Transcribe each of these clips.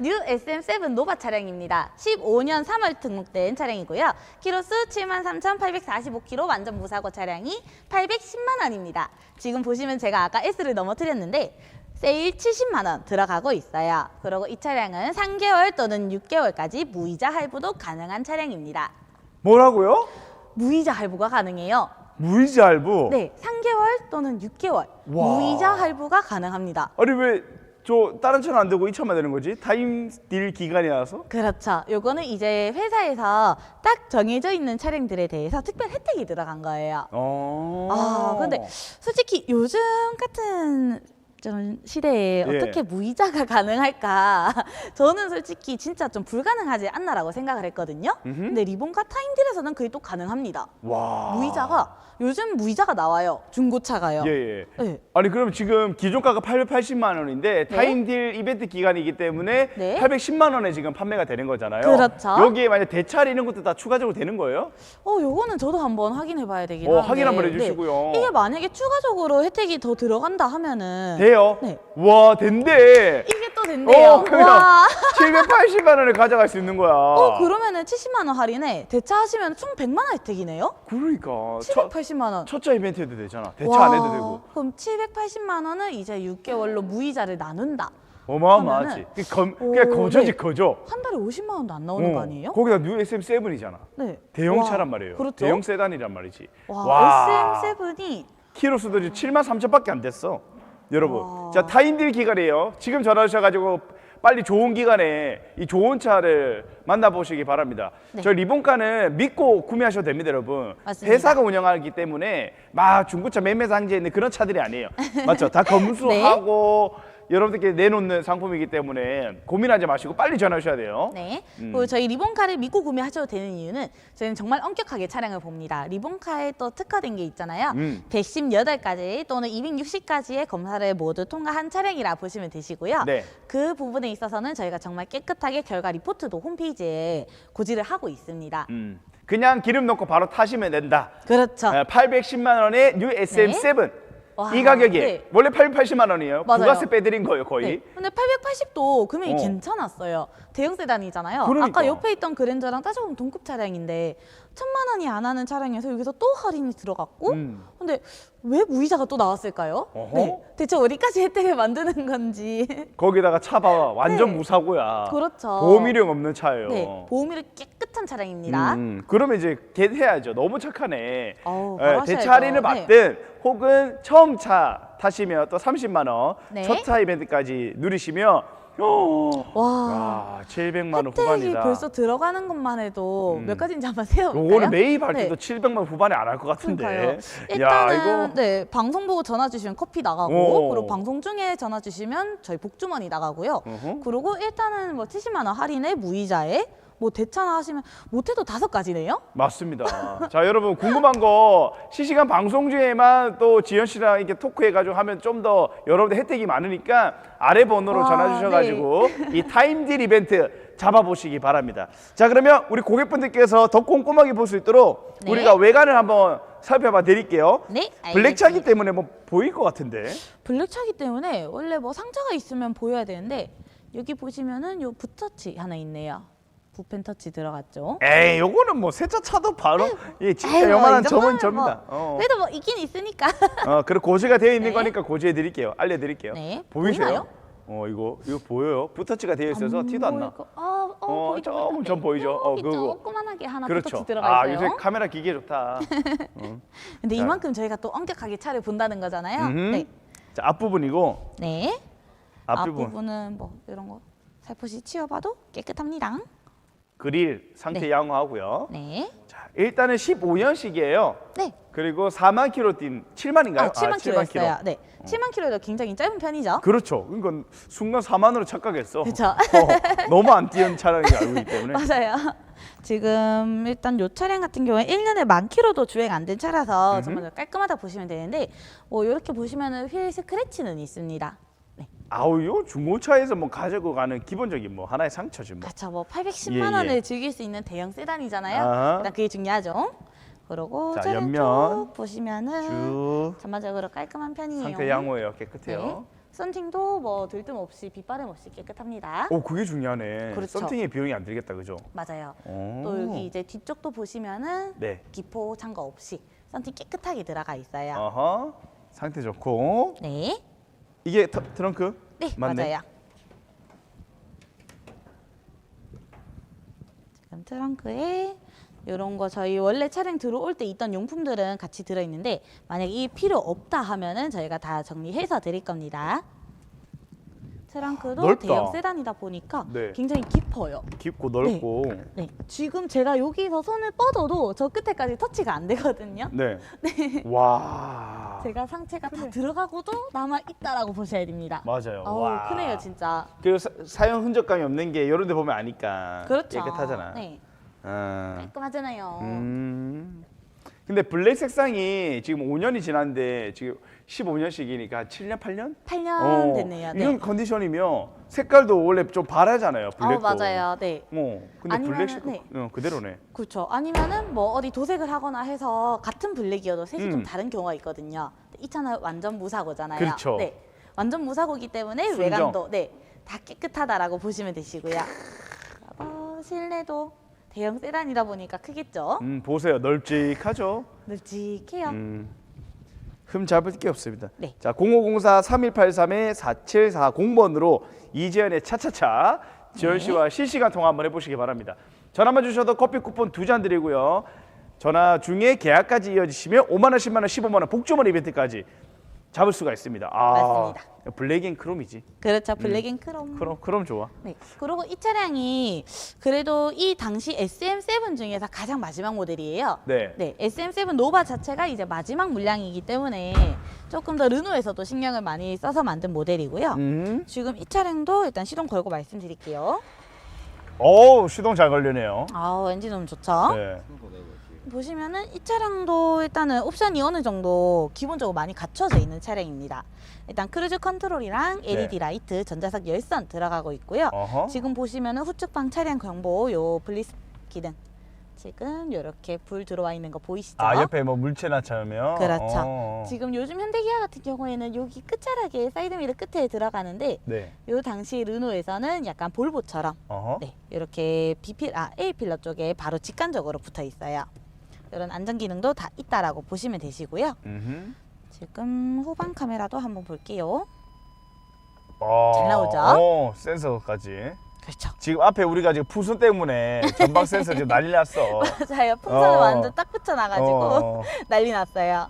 뉴 SM7 노바 차량입니다. 15년 3월 등록된 차량이고요. 키로수 73,845km 완전 무사고 차량이 810만 원입니다. 지금 보시면 제가 아까 S를 넘어뜨렸는데 세일 70만 원 들어가고 있어요. 그리고 이 차량은 3개월 또는 6개월까지 무이자 할부도 가능한 차량입니다. 뭐라고요? 무이자 할부가 가능해요. 무이자 할부? 네, 3개월 또는 6개월 와. 무이자 할부가 가능합니다. 아니 왜 저 다른 차는 안 되고 이 차만 되는 거지? 타임 딜 기간이라서? 그렇죠. 요거는 이제 회사에서 딱 정해져 있는 차량들에 대해서 특별 혜택이 들어간 거예요. 어. 아, 근데 솔직히 요즘 같은 좀 시대에 예. 어떻게 무이자가 가능할까? 저는 솔직히 진짜 좀 불가능하지 않나라고 생각을 했거든요. 음흠. 근데 리본카 타임딜에서는 그게 또 가능합니다. 와. 무이자가 요즘 무이자가 나와요. 중고차가요. 예, 예. 네. 아니 그럼 지금 기존 가가 880만 원인데 타임 딜 이벤트 기간이기 때문에 네. 810만 원에 지금 판매가 되는 거잖아요. 그렇죠. 여기에 만약 대차리 이런 것도 다 추가적으로 되는 거예요? 어, 요거는 저도 한번 확인해 봐야 되긴 어, 한데. 확인 한번 네. 해주시고요. 이게 만약에 추가적으로 혜택이 더 들어간다 하면은 돼요? 네. 와 된대. 이게 또 된대요. 어, 그냥 와. 780만 원을 가져갈 수 있는 거야. 어, 그러면은 70만 원 할인에 대차하시면 총 100만 원 혜택이네요. 그러니까 첫, 780만 원. 첫차 이벤트 해도 되잖아. 대차 안 해도 되고. 그럼 780만 원은 이제 6개월로 무이자를 나눈다. 어마어마하지. 그러면은- 그 그냥 거저지 네. 거저. 한 달에 50만 원도 안 나오는 어, 거 아니에요? 거기다 뉴 SM7이잖아. 네. 대형차란 와, 말이에요. 그렇죠. 대형 세단이란 말이지. 와, SM7이 키로 수도 지금 7만 3천밖에 안 됐어. 여러분. 와. 자, 타인딜 기간이에요. 지금 전화 주셔가지고 빨리 좋은 기간에 이 좋은 차를 만나보시기 바랍니다. 네. 저 리본카는 믿고 구매하셔도 됩니다, 여러분. 맞습니다. 회사가 운영하기 때문에 막 중고차 매매 상지에 있는 그런 차들이 아니에요. 맞죠? 다 네. 검수하고 여러분들께 내놓는 상품이기 때문에 고민하지 마시고 빨리 전화 주셔야 돼요. 네. 음. 그리고 저희 리본카를 믿고 구매하셔도 되는 이유는 저희는 정말 엄격하게 차량을 봅니다. 리본카에 또 특화된 게 있잖아요. 음. 118가지 또는 260가지의 검사를 모두 통과한 차량이라 보시면 되시고요. 네. 그 부분에 있어서는 저희가 정말 깨끗하게 결과 리포트도 홈페이지에 고지를 하고 있습니다. 음. 그냥 기름 넣고 바로 타시면 된다. 그렇죠. 810만 원의 뉴 SM7 와, 이 가격에 네. 원래 880만 원이에요. 맞아요. 부가세 빼드린 거예요 거의. 네. 근데 880도 금액이 어. 괜찮았어요. 대형 세단이잖아요. 그러니까. 아까 옆에 있던 그랜저랑 따져보면 동급 차량인데 천만 원이 안 하는 차량에서 여기서 또 할인이 들어갔고 음. 근데 왜 무이자가 또 나왔을까요? 어허. 네. 대체 어디까지 혜택을 만드는 건지. 거기다가 차 봐봐 완전 네. 무사고야. 그렇죠. 보험이력 없는 차예요. 네. 보험이 깨끗 한 차량입니다. 음, 그러면 이제 겟 해야죠. 너무 착하네. 어우, 예, 바로 대차 하셔야죠. 할인을 네. 받든 혹은 처음 차 타시면 또 30만 원 네. 첫 차 이벤트까지 누리시면 어, 와. 와 700만 원 혜택이 후반이다. 벌써 들어가는 것만 해도 음. 몇 가지인지 한번 세워볼까요? 요거는 매입할 네. 때도 700만 원 후반에 안 할 것 같은데. 그러니까요. 야 일단은 이거 네 방송 보고 전화 주시면 커피 나가고 오. 그리고 방송 중에 전화 주시면 저희 복주머니 나가고요. 어허. 그리고 일단은 뭐 70만 원 할인에 무이자에 뭐 대차나 하시면 못해도 다섯 가지네요. 맞습니다. 자, 여러분 궁금한 거 실시간 방송 중에만 또 지현 씨랑 이렇게 토크해가지고 하면 좀 더 여러분들 혜택이 많으니까 아래 번호로 와, 전화 주셔가지고 이 타임딜 이벤트 잡아보시기 바랍니다. 자, 그러면 우리 고객분들께서 더 꼼꼼하게 볼 수 있도록 네. 우리가 외관을 한번 살펴봐 드릴게요. 네, 블랙차기 알겠습니다. 때문에 뭐 보일 것 같은데. 블랙차기 때문에 원래 뭐 상처가 있으면 보여야 되는데 여기 보시면은 요 붓터치 하나 있네요. 붓펜 터치 들어갔죠. 에이, 요거는 뭐 세차 차도 바로 예, 진짜 요만한 이 점은 정도면 접니다. 뭐, 어. 그래도 뭐 있긴 있으니까. 어, 그리고 고지가 되어 있는 네. 거니까 고지해 드릴게요. 알려 드릴게요. 네. 보이세요? 보이나요? 어, 이거 이거 보여요? 붓터치가 되어 있어서 안 티도 안 나. 아, 어, 어, 보이죠, 조금. 좀 보이죠? 어, 여기 그거. 조그만하게 하나 그렇죠. 들어가 아, 있어요. 요새 카메라 기계 좋다. 어. 근데 자. 이만큼 저희가 또 엄격하게 차를 본다는 거잖아요. 음흠. 네. 자, 앞부분이고 네. 앞부분 앞부분은 뭐 이런 거 살포시 치워봐도 깨끗합니다. 그릴 상태 네. 양호하고요. 네. 자, 일단은 15년식이에요. 네. 그리고 4만 킬로 뛴 7만인가요? 아, 7만 킬로였어요. 네. 7만 킬로도 굉장히 짧은 편이죠. 그렇죠. 그러니까 순간 4만으로 착각했어. 그쵸. 어, 너무 안 뛰는 차량이 알고 있기 때문에. 맞아요. 지금 일단 요 차량 같은 경우에 1년에 만 킬로도 주행 안 된 차라서 정말 깔끔하다 보시면 되는데 뭐 이렇게 보시면은 휠 스크래치는 있습니다. 네. 아우, 요 중고차에서 뭐 가지고 가는 기본적인 뭐 하나의 상처지 뭐. 그렇죠. 뭐 810만 예, 예. 원을 즐길 수 있는 대형 세단이잖아요. 아하. 일단 그게 중요하죠. 그리고 자, 차량 옆면 쭉 보시면은 쭉 전반적으로 깔끔한 편이에요. 상태 양호해요. 깨끗해요. 네. 썬팅도 뭐 들뜸 없이 빗바람 없이 깨끗합니다. 오 그게 중요하네. 그렇죠. 썬팅에 비용이 안 들겠다, 그죠? 맞아요. 오. 또 여기 이제 뒤쪽도 보시면은 네. 기포 찬거 없이 썬팅 깨끗하게 들어가 있어요. 어허. 상태 좋고 네. 이게 터, 트렁크? 네, 맞네. 맞아요. 지금 트렁크에 이런 거 저희 원래 차량 들어올 때 있던 용품들은 같이 들어있는데 만약 이 필요 없다 하면은 저희가 다 정리해서 드릴 겁니다. 트렁크도 넓다. 대형 세단이다 보니까 네. 굉장히 깊어요. 깊고 넓고. 네, 지금 제가 여기서 손을 뻗어도 저 끝에까지 터치가 안 되거든요. 네. 와. 제가 상체가 다 들어가고도 남아 있다라고 보셔야 됩니다. 맞아요. 어우, 와. 크네요, 진짜. 그리고 사, 사용 흔적감이 없는 게 이런 데 보면 아니까 그렇죠. 깨끗하잖아. 네, 아. 깔끔하잖아요. 음. 근데 블랙 색상이 지금 5년이 지났는데 지금 15년씩이니까 7년, 8년? 8년 됐네요. 네. 이런 컨디션이면 색깔도 원래 좀 바라잖아요. 아, 블랙도. 맞아요. 네. 어. 근데 아니면은, 블랙 색 네. 어, 그대로네. 그렇죠. 아니면은 뭐 어디 도색을 하거나 해서 같은 블랙이어도 색이 좀 음. 다른 경우가 있거든요. 이 차는 완전 무사고잖아요. 그렇죠. 네. 완전 무사고기 때문에 순정. 외관도 네. 다 깨끗하다라고 보시면 되시고요. 어, 실내도 대형 세단이다 보니까 크겠죠. 음, 보세요. 널찍하죠? 널찍해요. 음. 흠 잡을 게 없습니다. 네. 자, 0504 3183의 4740번으로 이재현의 차차차 지현 네. 씨와 실시간 통화 한번 해보시기 바랍니다. 전화만 주셔도 커피 쿠폰 두 잔 드리고요. 전화 중에 계약까지 이어지시면 5만 원, 10만 원, 15만 원 복주머니 이벤트까지 잡을 수가 있습니다. 아, 맞습니다. 블랙 앤 크롬이지. 그렇죠. 블랙 앤 크롬. 크롬, 크롬 좋아. 네. 그리고 이 차량이 그래도 이 당시 SM7 중에서 가장 마지막 모델이에요. 네. 네, SM7 노바 자체가 이제 마지막 물량이기 때문에 조금 더 르노에서도 신경을 많이 써서 만든 모델이고요. 음. 지금 이 차량도 일단 시동 걸고 말씀드릴게요. 오, 시동 잘 걸리네요. 아우 엔진 너무 좋죠? 네. 보시면은 이 차량도 일단은 옵션이 어느 정도 기본적으로 많이 갖춰져 있는 차량입니다. 일단 크루즈 컨트롤이랑 LED 라이트, 전자석 열선 들어가고 있고요. 네. 어허. 지금 보시면은 후측방 차량 경보 요 블리스 기능 지금 이렇게 불 들어와 있는 거 보이시죠? 아, 옆에 뭐 물체나 차면 그렇죠. 어. 지금 요즘 현대기아 같은 경우에는 여기 끝자락에 사이드미러 끝에 들어가는데 네. 요 당시 르노에서는 약간 볼보처럼 어허. 네 이렇게 B필 아 A 필러 쪽에 바로 직관적으로 붙어 있어요. 이런 안전 기능도 다 있다라고 보시면 되시고요. 음흠. 지금 후방 카메라도 한번 볼게요. 어, 잘 나오죠? 어, 센서까지. 그렇죠. 지금 앞에 우리가 지금 푸순 때문에 전방 센서 지금 난리 났어. 맞아요. 풍선을 어. 완전 딱 붙여놔가지고 어, 난리 났어요.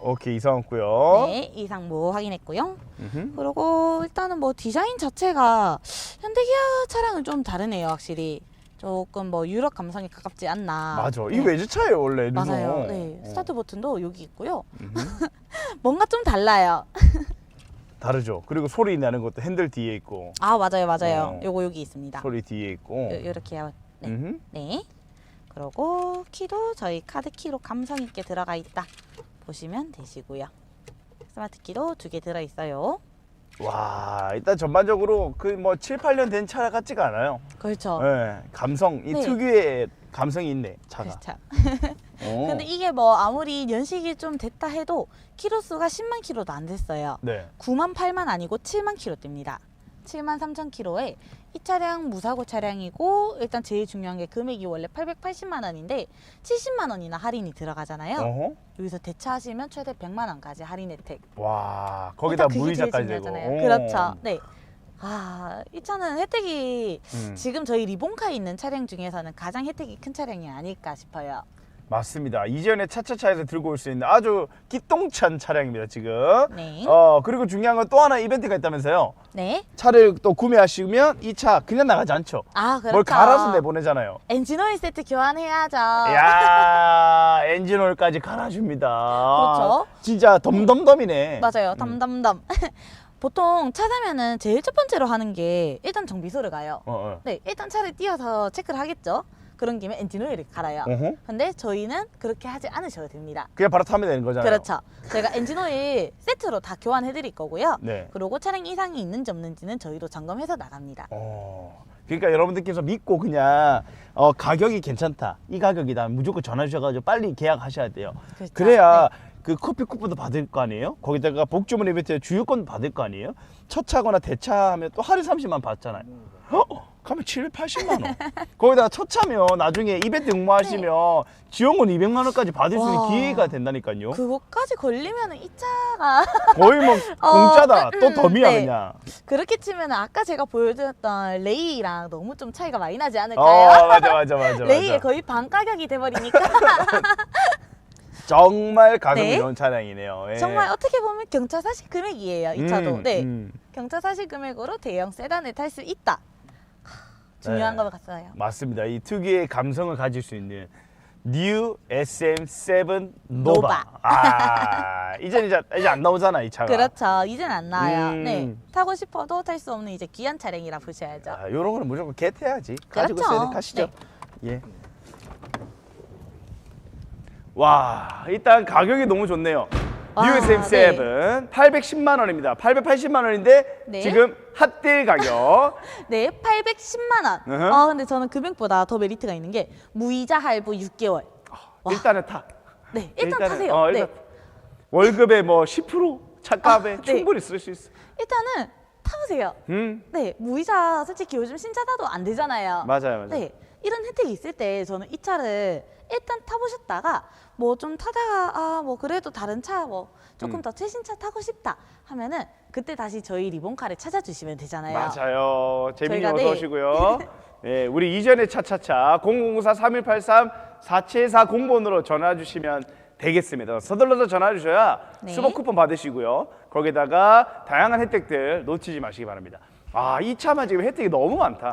오케이 이상 없고요. 네, 이상무 확인했고요. 음흠. 그리고 일단은 뭐 디자인 자체가 현대 기아 차량은 좀 다르네요, 확실히. 조금 뭐 유럽 감성에 가깝지 않나. 맞아. 네. 이 외제차예요 원래. 르노. 맞아요. 네, 어. 스타트 버튼도 여기 있고요. 음흠. 뭔가 좀 달라요. 다르죠. 그리고 소리 나는 것도 핸들 뒤에 있고 아 맞아요, 맞아요. 어. 요거 여기 있습니다. 소리 뒤에 있고. 요, 요렇게요. 네. 음흠. 네. 그리고 키도 저희 카드 키로 감성 있게 들어가 있다 보시면 되시고요. 스마트 키도 두 개 들어 있어요. 와 일단 전반적으로 그 뭐 7, 8년 된 차 같지가 않아요. 그렇죠. 네, 감성 이 네. 특유의 감성이 있네 차가. 그렇죠. 어. 근데 이게 뭐 아무리 연식이 좀 됐다 해도 키로수가 10만 키로도 안 됐어요. 네. 9만 8만 아니고 7만 키로 띱니다. 7만 3천 키로에 이 차량 무사고 차량이고 일단 제일 중요한 게 금액이 원래 880만 원인데 70만 원이나 할인이 들어가잖아요. 어허. 여기서 대차하시면 최대 100만 원까지 할인 혜택. 와 거기다 일단 그게 무이자까지 되고. 중요하잖아요. 오. 그렇죠. 네. 아, 이 차는 혜택이 음. 지금 저희 리본카에 있는 차량 중에서는 가장 혜택이 큰 차량이 아닐까 싶어요. 맞습니다. 이전에 차차차에서 들고 올 수 있는 아주 기똥찬 차량입니다 지금. 네. 어 그리고 중요한 건 또 하나 이벤트가 있다면서요. 네. 차를 또 구매하시면 이 차 그냥 나가지 않죠. 아, 그렇죠. 뭘 갈아서 내보내잖아요. 엔진 오일 세트 교환해야죠. 야 엔진오일까지 갈아줍니다. 그렇죠. 진짜 덤덤덤이네. 맞아요. 음. 담담담. 보통 차 사면은 제일 첫 번째로 하는 게 일단 정비소를 가요. 어, 어. 네, 일단 차를 띄어서 체크를 하겠죠. 그런 김에 엔진 오일을 갈아요. 어허. 근데 저희는 그렇게 하지 않으셔도 됩니다. 그냥 바로 타면 되는 거잖아요. 그렇죠. 저희가 엔진 오일 세트로 다 교환해 드릴 거고요. 네. 그리고 차량 이상이 있는지 없는지는 저희도 점검해서 나갑니다. 어. 그러니까 여러분들께서 믿고 그냥 어, 가격이 괜찮다. 이 가격이다. 무조건 전화 주셔 가지고 빨리 계약하셔야 돼요. 그렇죠. 그래야 그 커피 쿠폰도 받을 거 아니에요? 거기다가 복주머니 이벤트 주유권 받을 거 아니에요? 첫 차거나 대차 하면 또 하루 30만 받잖아요. 어? 가면 780만 원. 거기다가 첫 차면 나중에 이벤트 응모하시면 지원금 200만 원까지 받을 수 있는 와. 기회가 된다니까요. 그거까지 걸리면 이 차가 거의 뭐 어, 공짜다. 또 음, 덤이야 네. 그냥. 그렇게 치면 아까 제가 보여드렸던 레이랑 너무 좀 차이가 많이 나지 어 않을까요? 맞아 맞아 맞아 레이의 맞아. 거의 반 가격이 돼버리니까 정말 가격이 네. 좋은 차량이네요. 예. 정말 어떻게 보면 경차 사실 금액이에요. 이 차도. 음, 네. 음. 경차 사실 금액으로 대형 세단을 탈 수 있다. 하, 중요한 네. 것 같아요. 맞습니다. 이 특유의 감성을 가질 수 있는 New SM7 노바. 노바. 아 이제 이제 이제 안 나오잖아 이 차가. 그렇죠. 이젠 안 나와요. 음. 네. 타고 싶어도 탈 수 없는 이제 귀한 차량이라 보셔야죠. 아, 이런 거는 무조건 겟해야지. 가지고 그렇죠. 있어야 돼. 가시죠. 예. 와 일단 가격이 너무 좋네요. 와, New SM7 810만 원입니다. 880만 원인데 네. 지금 핫딜 가격. 네, 810만 원. 으흠. 아, 근데 저는 금액보다 더 메리트가 있는 게 무이자 할부 6개월. 와. 일단은 타. 네, 일단 일단은, 타세요. 어, 네. 일단 아, 월급의 뭐10% 차값에 네. 충분히 쓸 수 있어. 일단은 타보세요. 음 네, 무이자 솔직히 요즘 신차다도 안 되잖아요. 맞아요 맞아요. 네, 이런 혜택이 있을 때 저는 이 차를 일단 타보셨다가 뭐 좀 타다가 아 뭐 그래도 다른 차 뭐 조금 음. 더 최신 차 타고 싶다 하면은 그때 다시 저희 리본카를 찾아주시면 되잖아요. 맞아요. 재민이 저희가 어서 네. 오시고요. 예, 우리 이전의 차차차 0004 3183 4740번으로 전화 주시면 되겠습니다. 서둘러서 전화 주셔야 네. 수복 쿠폰 받으시고요. 거기다가 다양한 혜택들 놓치지 마시기 바랍니다. 아, 이 차만 지금 혜택이 너무 많다.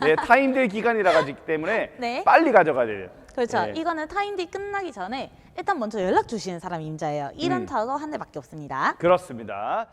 네, 타임들 기간이라 가기 때문에 네. 빨리 가져가야 돼요. 그렇죠. 네. 이거는 타임디 끝나기 전에 일단 먼저 연락 주시는 사람이 임자예요. 이런 음. 차도 한 대밖에 없습니다. 그렇습니다.